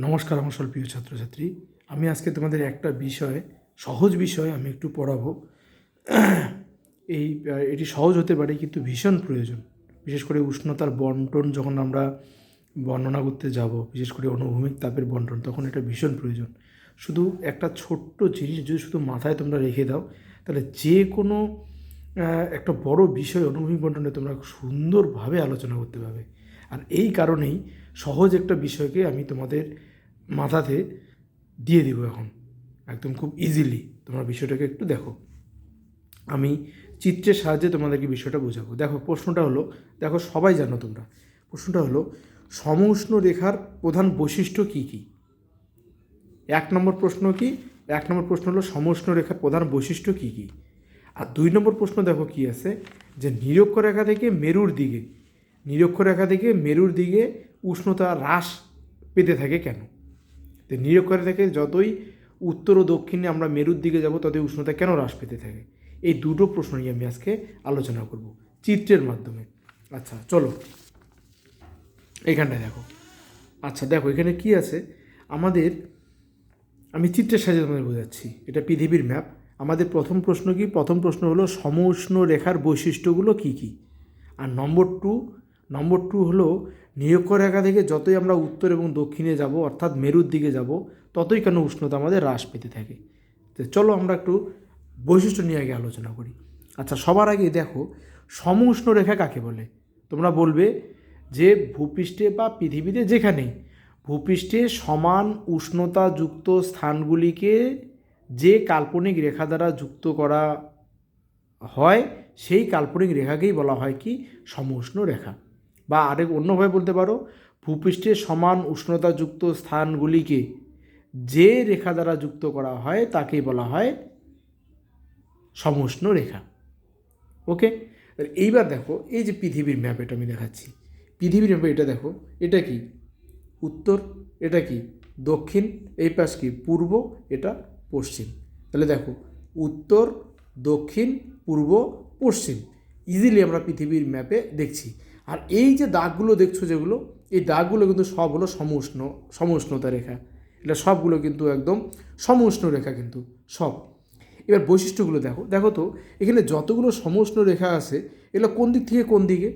নমস্কার আমার প্রিয় ছাত্রছাত্রী। আমি আজকে তোমাদের একটা বিষয়, সহজ বিষয় আমি একটু পড়াবো। এই এটি সহজ হতে পারে কিন্তু ভীষণ প্রয়োজন। বিশেষ করে উষ্ণতার বন্টন যখন আমরা বর্ণনা করতে যাব, বিশেষ করে অনুভূমিক তাপের বন্টন, তখন এটা ভীষণ প্রয়োজন। শুধু একটা ছোট্ট জিনিস যদি শুধু মাথায় তোমরা রেখে দাও, তাহলে যে কোনো একটা বড় বিষয় অনুভূমিক বন্টনে তোমরা সুন্দরভাবে আলোচনা করতে পারবে। আর এই কারণেই সহজ একটা বিষয়কে আমি তোমাদের মাথাতে দিয়ে দিব এখন। একদম খুব ইজিলি তোমরা বিষয়টাকে একটু দেখো। আমি চিত্রের সাহায্যে তোমাদেরকে বিষয়টা বোঝাবো। দেখো, প্রশ্নটা হলো, দেখো, সবাই জানো তোমরা, প্রশ্নটা হলো সমউষ্ণ রেখার প্রধান বৈশিষ্ট্য কী কী? এক নম্বর প্রশ্ন কি? এক নম্বর প্রশ্ন হলো সমউষ্ণ রেখার প্রধান বৈশিষ্ট্য কী কী? আর দুই নম্বর প্রশ্ন দেখো কি আছে, যে নিরক্ষ রেখা থেকে মেরুর দিকে, নিরক্ষ রেখা থেকে মেরুর দিকে উষ্ণতা হ্রাস পেতে থাকে কেন? তো নিরক্ষরেখা থেকে, যতই উত্তর ও দক্ষিণে আমরা মেরুর দিকে যাব, ততই উষ্ণতা কেন হ্রাস পেতে থাকে? এই দুটো প্রশ্ন নিয়ে আমি আজকে আলোচনা করব চিত্রের মাধ্যমে। আচ্ছা চলো। এইখানটায় দেখো। আচ্ছা দেখো, এখানে কি আছে? আমাদের, আমি চিত্রের সাহায্যে তোমাদের বোঝাচ্ছি। এটা পৃথিবীর ম্যাপ। আমাদের প্রথম প্রশ্ন কি? প্রথম প্রশ্ন হলো সমউষ্ণ রেখার বৈশিষ্ট্যগুলো কি কি? আর নম্বর টু নম্বর টু হলো নিরক্ষরেখা থেকে যতই আমরা উত্তর এবং দক্ষিণে যাব, অর্থাৎ মেরুর দিকে যাব, ততই কেন উষ্ণতা আমাদের হ্রাস পেতে থাকে। তো চলো আমরা একটু বৈশিষ্ট্য নিয়ে আগে আলোচনা করি। আচ্ছা সবার আগে দেখো সমউষ্ণ রেখা কাকে বলে? তোমরা বলবে যে ভূপৃষ্ঠে বা পৃথিবীতে যেখানেই ভূপৃষ্ঠে সমান উষ্ণতাযুক্ত স্থানগুলিকে যে কাল্পনিক রেখা দ্বারা যুক্ত করা হয়, সেই কাল্পনিক রেখাকেই বলা হয় কি? সমউষ্ণ রেখা। বা আরেক অন্যভাবে বলতে পারো, ভূপৃষ্ঠের সমান উষ্ণতাযুক্ত স্থানগুলিকে যে রেখা দ্বারা যুক্ত করা হয় তাকেই বলা হয় সমউষ্ণ রেখা। ওকে? এইবার দেখো, এই যে পৃথিবীর ম্যাপ এটা আমি দেখাচ্ছি। পৃথিবীর ম্যাপে এটা দেখো, এটা কি? উত্তর, এটা কি? দক্ষিণ, এই পাশ কি? পূর্ব, এটা পশ্চিম। তাহলে দেখো, উত্তর, দক্ষিণ, পূর্ব, পশ্চিম। ইজিলি আমরা পৃথিবীর ম্যাপে দেখছি। আর এই যে দাগগুলো দেখছ যেগুলো, এই দাগগুলো কিন্তু সব হলো সমউষ্ণ সমউষ্ণতা রেখা। এটা সবগুলো কিন্তু একদম সমউষ্ণ রেখা কিন্তু, সব। এবার বৈশিষ্ট্যগুলো দেখো। দেখো তো, এখানে যতগুলো সমউষ্ণ রেখা আছে, এগুলো কোন দিক থেকে কোন দিকে?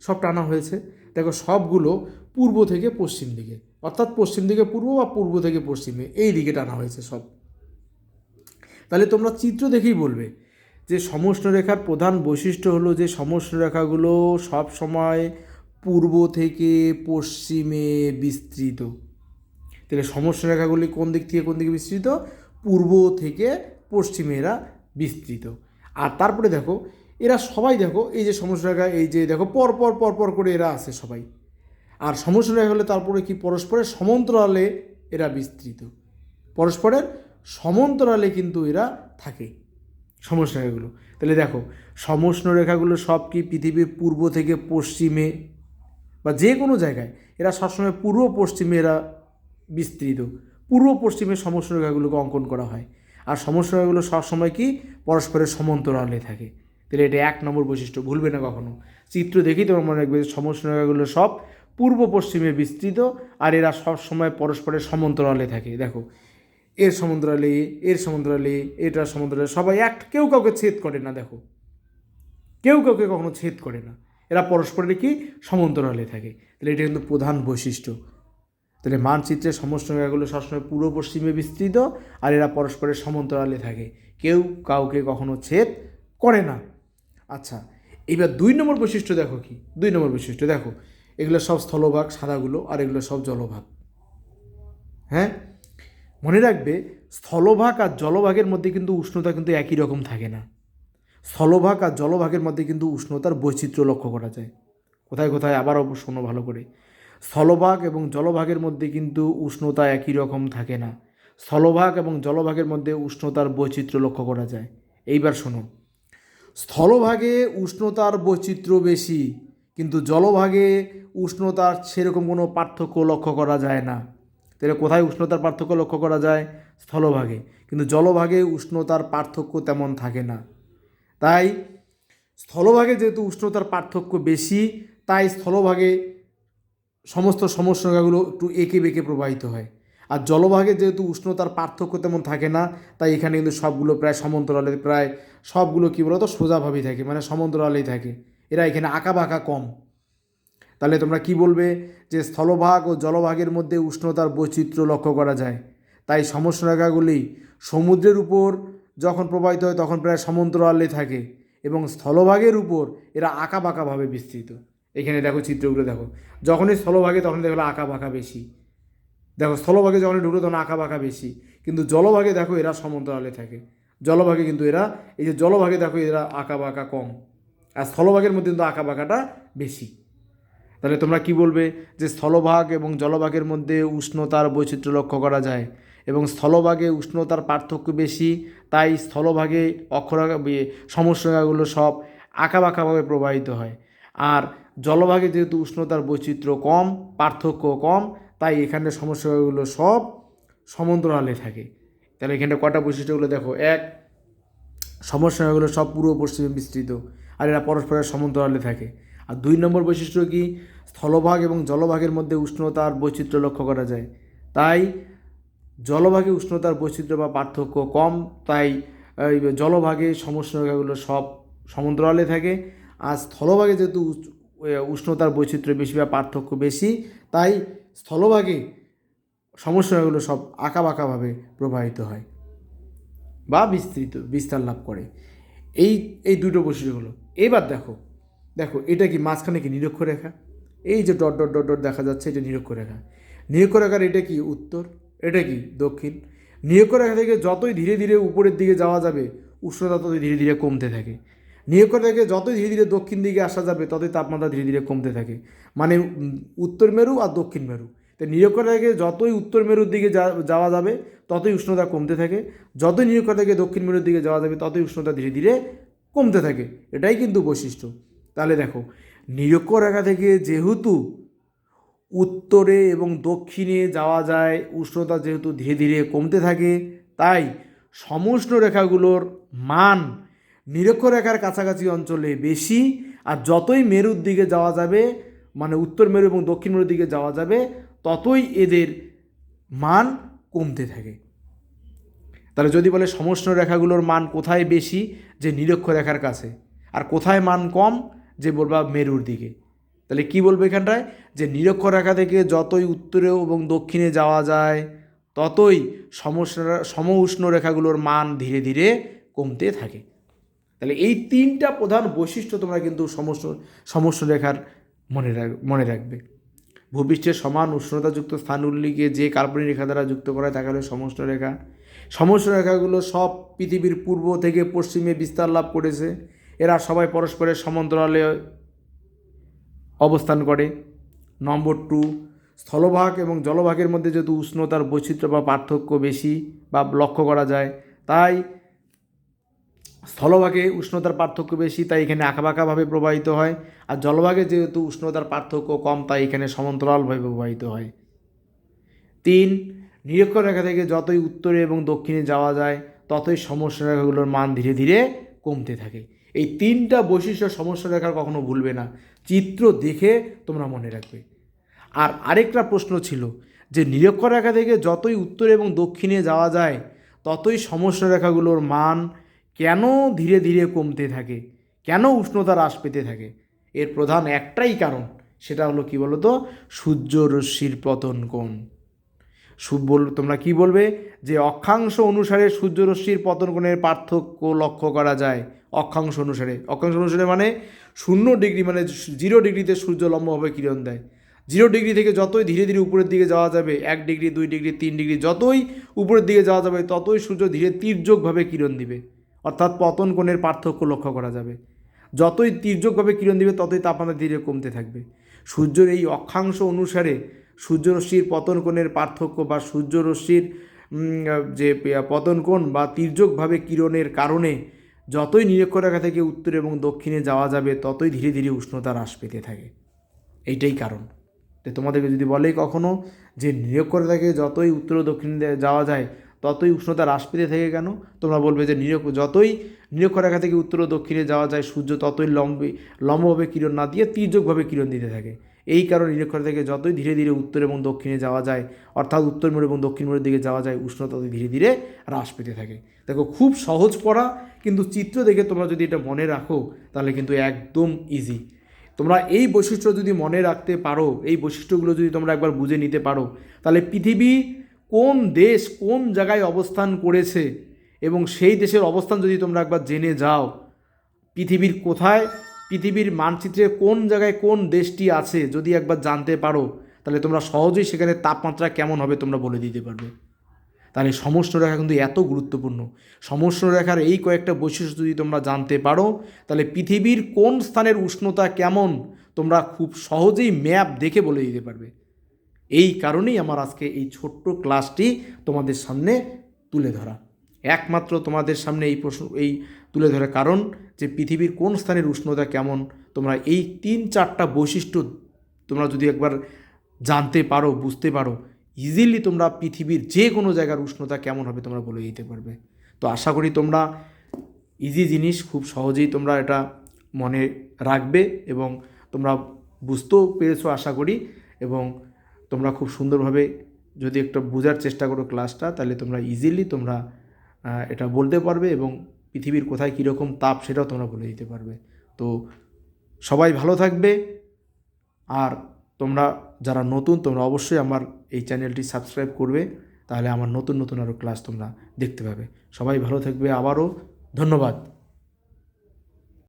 সব টানা হয়েছে। দেখো সবগুলো পূর্ব থেকে পশ্চিম দিকে। অর্থাৎ পশ্চিম দিকে পূর্ব বা পূর্ব থেকে পশ্চিমে, এই দিকে টানা হয়েছে সব। তাহলে তোমরা চিত্র দেখেই বলবে যে সমষ্ণ রেখার প্রধান বৈশিষ্ট্য হলো যে সমষ্ণ রেখাগুলো সব সময় পূর্ব থেকে পশ্চিমে বিস্তৃত। তাহলে সমষ্ণ রেখাগুলি কোন দিক থেকে কোন দিকে বিস্তৃত? পূর্ব থেকে পশ্চিমে এরা বিস্তৃত। আর তারপরে দেখো, এরা সবাই দেখো, এই যে সমষ্ণ রেখা এই যে দেখো, পর পর পর পর করে এরা আছে সবাই। আর সমষ্ণ রেখা হলে তারপরে কি? পরস্পরের সমান্তরালে এরা বিস্তৃত। পরস্পরের সমান্তরালে কিন্তু এরা থাকে। সমষ্ণ রেখাগুলো তাহলে দেখো সমষ্ণ রেখাগুলো সব কি পৃথিবীর পূর্ব থেকে পশ্চিমে বা যে কোনো জায়গায়, এরা সবসময় পূর্ব পশ্চিমে এরা বিস্তৃত। পূর্ব পশ্চিমে সমষ্ণ রেখাগুলোকে অঙ্কন করা হয়। আর সমষ্ণ রেখাগুলো সবসময় কি? পরস্পরের সমান্তরালে থাকে। তাহলে এটা এক নম্বর বৈশিষ্ট্য, ভুলবে না কখনো। চিত্র দেখেই তোমার মনে রাখবে সমষ্ণ রেখাগুলো সব পূর্ব পশ্চিমে বিস্তৃত, আর এরা সব সময় পরস্পরের সমান্তরালে থাকে। দেখো এর সমুদ্রালে এর সমান্তরালে এ, এটার সমান্তরালে সবাই এক কেউ কাউকে ছেদ করে না দেখো। কেউ কাউকে কখনো ছেদ করে না। এরা পরস্পরের কি? সমান্তরালে থাকে। তাহলে এটা কিন্তু প্রধান বৈশিষ্ট্য। তাহলে মানচিত্রের সমস্ত জায়গাগুলো সবসময় পূর্ব পশ্চিমে বিস্তৃত আর এরা পরস্পরের সমান্তরালে থাকে। কেউ কাউকে কখনো ছেদ করে না। আচ্ছা এবার দুই নম্বর বৈশিষ্ট্য দেখো কি? দুই নম্বর বৈশিষ্ট্য দেখো। এগুলো সব স্থলভাগ সাদাগুলো আর এগুলো সব জলভাগ। হ্যাঁ? মনে রাখবে, স্থলভাগ আর জলভাগের মধ্যে কিন্তু উষ্ণতা কিন্তু একই রকম থাকে না। স্থলভাগ আর জলভাগের মধ্যে কিন্তু উষ্ণতার বৈচিত্র্য লক্ষ্য করা যায়। কোথায় কোথায় আবারও শোনো ভালো করে। স্থলভাগ এবং জলভাগের মধ্যে কিন্তু উষ্ণতা একই রকম থাকে না। স্থলভাগ এবং জলভাগের মধ্যে উষ্ণতার বৈচিত্র্য লক্ষ্য করা যায়। এইবার শোনো। স্থলভাগে উষ্ণতার বৈচিত্র্য বেশি, কিন্তু জলভাগে উষ্ণতার সেরকম কোনো পার্থক্য লক্ষ্য করা যায় না। তাহলে কোথায় উষ্ণতার পার্থক্য লক্ষ্য করা যায়? স্থলভাগে। কিন্তু জলভাগে উষ্ণতার পার্থক্য তেমন থাকে না। তাই স্থলভাগে যেহেতু উষ্ণতার পার্থক্য বেশি, তাই স্থলভাগে সমস্ত সমস্যাগুলো একটু এঁকে বেঁকে প্রবাহিত হয়। আর জলভাগে যেহেতু উষ্ণতার পার্থক্য তেমন থাকে না, তাই এখানে কিন্তু সবগুলো প্রায় সমান্তরালে, প্রায় সবগুলো কী বলতো? সোজাভাবেই থাকে মানে সমান্তরালেই থাকে। এরা এখানে আঁকা বাঁকা কম। তাহলে তোমরা কি বলবে যে স্থলভাগ ও জলভাগের মধ্যে উষ্ণতার বৈচিত্র্য লক্ষ্য করা যায়? তাই সমস্যা রেখাগুলি সমুদ্রের উপর যখন প্রবাহিত হয়, তখন প্রায় সমান্তরালে থাকে এবং স্থলভাগের উপর এরা আঁকা বাঁকাভাবে বিস্তৃত। এখানে দেখো চিত্রগুলো দেখো। যখনই স্থলভাগে, তখন দেখল আঁকা বাঁকা বেশি। দেখো স্থলভাগে যখন ঢুকলো তখন আঁকা বাঁকা বেশি। কিন্তু জলভাগে দেখো এরা সমান্তরালে থাকে। জলভাগে কিন্তু এরা, এই যে জলভাগে দেখো এরা আঁকা বাঁকা কম। আর স্থলভাগের মধ্যে কিন্তু আঁকা বাঁকাটা বেশি। তাহলে তোমরা কি বলবে যে স্থলভাগ এবং জলভাগের মধ্যে উষ্ণতার বৈচিত্র্য লক্ষ্য করা যায়? এবং স্থলভাগে উষ্ণতার পার্থক্য বেশি, তাই স্থলভাগে অক্ষরেখা সমস্যাগুলো সব আঁকাবাঁকাভাবে প্রবাহিত হয়। আর জলভাগে যেহেতু উষ্ণতার বৈচিত্র্য কম, পার্থক্য কম, তাই এখানে সমস্যাগুলো সব সমান্তরালে থাকে। তাহলে এখানে কটা বৈশিষ্ট্যগুলো দেখো? এক সমস্যাগুলো সব পূর্ব পশ্চিমে বিস্তৃত, আর এরা পরস্পরের সমান্তরালে থাকে। আর দুই নম্বর বৈশিষ্ট্য কি? স্থলভাগ এবং জলভাগের মধ্যে উষ্ণতার বৈচিত্র্য লক্ষ্য করা যায়। তাই জলভাগে উষ্ণতার বৈচিত্র্য বা পার্থক্য কম, তাই জলভাগে সমস্যাগুলো সব সমান্তরালে থাকে। আর স্থলভাগে যেহেতু উষ্ণতার বৈচিত্র্য বেশি বা পার্থক্য বেশি, তাই স্থলভাগে সমস্যাগুলো সব আঁকাবাঁকাভাবে প্রবাহিত হয় বা বিস্তৃত, বিস্তার লাভ করে। এই এই দুটো বৈশিষ্ট্যগুলো। এবার দেখো দেখো, এটা কি মাঝখানে কি নিরক্ষরেখা? এই যে ডট ডট ডট ডট দেখা যাচ্ছে এটা নিরক্ষরেখা। নিরক্ষরেখার এটা কি উত্তর? এটা কি দক্ষিণ? নিরক্ষরেখা থেকে যতই ধীরে ধীরে উপরের দিকে যাওয়া যাবে, উষ্ণতা ততই ধীরে ধীরে কমতে থাকে। নিরক্ষরেখা যতই ধীরে ধীরে দক্ষিণ দিকে আসা যাবে, ততই তাপমাত্রা ধীরে ধীরে কমতে থাকে। মানে উত্তর মেরু আর দক্ষিণ মেরু। তো নিরক্ষরেখা থেকে যতই উত্তর মেরুর দিকে যাওয়া যাবে, ততই উষ্ণতা কমতে থাকে। যতই নিরক্ষরেখা থেকে দক্ষিণ মেরুর দিকে যাওয়া যাবে, ততই উষ্ণতা ধীরে ধীরে কমতে থাকে। এটাই কিন্তু বৈশিষ্ট্য। তাহলে দেখো নিরক্ষরেখা থেকে যেহেতু উত্তরে এবং দক্ষিণে যাওয়া যায়, উষ্ণতা যেহেতু ধীরে ধীরে কমতে থাকে, তাই সমুষ্ণ রেখাগুলোর মান নিরক্ষরেখার কাছাকাছি অঞ্চলে বেশি, আর যতই মেরুর দিকে যাওয়া যাবে মানে উত্তর মেরু এবং দক্ষিণ মেরুর দিকে যাওয়া যাবে, ততই এদের মান কমতে থাকে। তাহলে যদি বলে সমষ্ণ রেখাগুলোর মান কোথায় বেশি, যে নিরক্ষরেখার কাছে, আর কোথায় মান কম যে বলবা মেরুর দিকে। তাহলে কি বলব এখানটায়? যে নিরক্ষরেখা থেকে যতই উত্তরে এবং দক্ষিণে যাওয়া যায়, ততই সমস্যা সম উষ্ণ রেখাগুলোর মান ধীরে ধীরে কমতে থাকে। তাহলে এই তিনটা প্রধান বৈশিষ্ট্য তোমরা কিন্তু সমস্ত সমস্ত রেখার মনে রাখ, মনে রাখবে। ভূপৃষ্ঠের সমান উষ্ণতাযুক্ত স্থানগুলিকে যে কাল্পনিক রেখা দ্বারা যুক্ত করা তাকে হলো সমস্ত রেখা। সমস্ত রেখাগুলো সব পৃথিবীর পূর্ব থেকে পশ্চিমে বিস্তার লাভ করেছে। এরা সবাই পরস্পরের সমান্তরালে অবস্থান করে। নম্বর টু, স্থলভাগ এবং জলভাগের মধ্যে যেহেতু উষ্ণতার বৈচিত্র্য বা পার্থক্য বেশি বা লক্ষ্য করা যায়, তাই স্থলভাগে উষ্ণতার পার্থক্য বেশি, তাই এখানে আঁকাবাঁকাভাবে প্রবাহিত হয়। আর জলভাগে যেহেতু উষ্ণতার পার্থক্য কম, তাই এখানে সমান্তরালভাবে প্রবাহিত হয়। তিন নিরক্ষরেখা থেকে যতই উত্তরে এবং দক্ষিণে যাওয়া যায়, ততই সমস্যা রেখাগুলোর মান ধীরে ধীরে কমতে থাকে। এই তিনটা বৈশিষ্ট্য সমস্যা রেখার কখনো ভুলবে না। চিত্র দেখে তোমরা মনে রাখবে। আর আরেকটা প্রশ্ন ছিল যে নিরক্ষরেখা থেকে যতই উত্তরে এবং দক্ষিণে যাওয়া যায়, ততই সমস্যা রেখাগুলোর মান কেন ধীরে ধীরে কমতে থাকে? কেন উষ্ণতা হ্রাস পেতে থাকে? এর প্রধান একটাই কারণ, সেটা হলো কি বলো তো সূর্য পতন কোণ। বল, তোমরা কি বলবে? যে অক্ষাংশ অনুসারে সূর্যরশ্মির পতন কোণের পার্থক্য লক্ষ্য করা যায়। অক্ষাংশ অনুসারে। অক্ষাংশ অনুসারে মানে শূন্য ডিগ্রি মানে জিরো ডিগ্রিতে সূর্য লম্বভাবে কিরণ দেয়। জিরো ডিগ্রি থেকে যতই ধীরে ধীরে উপরের দিকে যাওয়া যাবে, এক ডিগ্রি, দুই ডিগ্রি, তিন ডিগ্রি, যতই উপরের দিকে যাওয়া যাবে, ততই সূর্য ধীরে তীর্যকভাবে কিরণ দিবে। অর্থাৎ পতন কোণের পার্থক্য লক্ষ্য করা যাবে। যতই তীর্যকভাবে কিরণ দিবে, ততই তাপমাত্রা ধীরে কমতে থাকবে। সূর্যের এই অক্ষাংশ অনুসারে সূর্যরশ্মির পতন কোণের পার্থক্য বা সূর্যরশ্মির যে পতন কোণ বা তীর্যকভাবে কিরণের কারণে যতই নিরক্ষরেখা থেকে উত্তর এবং দক্ষিণে যাওয়া যাবে, ততই ধীরে ধীরে উষ্ণতা হ্রাস পেতে থাকে। এইটাই কারণ। তো তোমাদেরকে যদি বলে কখনো যে নিরক্ষরেখা থেকে যতই উত্তর ও দক্ষিণে যাওয়া যায়, ততই উষ্ণতা হ্রাস পেতে থাকে কেন? তোমরা বলবে যে নিরক্ষ, যতই নিরক্ষরেখা থেকে উত্তর ও দক্ষিণে যাওয়া যায়, সূর্য ততই লম্বে, লম্বভাবে কিরণ না দিয়ে তীর্যকভাবে কিরণ দিতে থাকে। এই কারণে নিরক্ষরেখা থেকে যতই ধীরে ধীরে উত্তর এবং দক্ষিণে যাওয়া যায়, অর্থাৎ উত্তর মোড় এবং দক্ষিণ মোড়ের দিকে যাওয়া যায়, উষ্ণতা ধীরে ধীরে হ্রাস পেতে থাকে। দেখো, খুব সহজ পড়া, কিন্তু চিত্র দেখে তোমরা যদি এটা মনে রাখো, তাহলে কিন্তু একদম ইজি তোমরা এই বৈশিষ্ট্য যদি মনে রাখতে পারো, এই বৈশিষ্ট্যগুলো যদি তোমরা একবার বুঝে নিতে পারো, তাহলে পৃথিবী কোন দেশ কোন জায়গায় অবস্থান করেছে এবং সেই দেশের অবস্থান যদি তোমরা একবার জেনে যাও, পৃথিবীর কোথায় পৃথিবীর মানচিত্রে কোন জায়গায় কোন দেশটি আছে যদি একবার জানতে পারো, তাহলে তোমরা সহজেই সেখানে তাপমাত্রা কেমন হবে তোমরা বলে দিতে পারবে। তাহলে সমষ্ণ রেখা কিন্তু এত গুরুত্বপূর্ণ। সমষ্ণ রেখার এই কয়েকটা বৈশিষ্ট্য যদি তোমরা জানতে পারো, তাহলে পৃথিবীর কোন স্থানের উষ্ণতা কেমন, তোমরা খুব সহজেই ম্যাপ দেখে বলে দিতে পারবে। এই কারণেই আমার আজকে এই ছোট্ট ক্লাসটি তোমাদের সামনে তুলে ধরা। একমাত্র তোমাদের সামনে এই প্রশ্ন, এই তুলে ধরে। কারণ যে পৃথিবীর কোন স্থানের উষ্ণতা কেমন, তোমরা এই তিন চারটা বৈশিষ্ট্য তোমরা যদি একবার জানতে পারো, বুঝতে পারো ইজিলি তোমরা পৃথিবীর যে কোনো জায়গার উষ্ণতা কেমন হবে তোমরা বলে দিতে পারবে। তো আশা করি তোমরা ইজি জিনিস খুব সহজেই তোমরা এটা মনে রাখবে এবং তোমরা বুঝতেও পেরেছ আশা করি এবং তোমরা খুব সুন্দরভাবে যদি একটা বোঝার চেষ্টা করো ক্লাসটা তাহলে তোমরা ইজিলি তোমরা এটা বলতে পারবে এবং পৃথিবীর কোথায় কীরকম তাপ সেটাও তোমরা বলে দিতে পারবে। তো সবাই ভালো থাকবে। আর তোমরা যারা নতুন, তোমরা অবশ্যই আমার এই চ্যানেলটি সাবস্ক্রাইব করবে। তাহলে আমার নতুন নতুন আরও ক্লাস তোমরা দেখতে পাবে। সবাই ভালো থাকবে আবারও। ধন্যবাদ।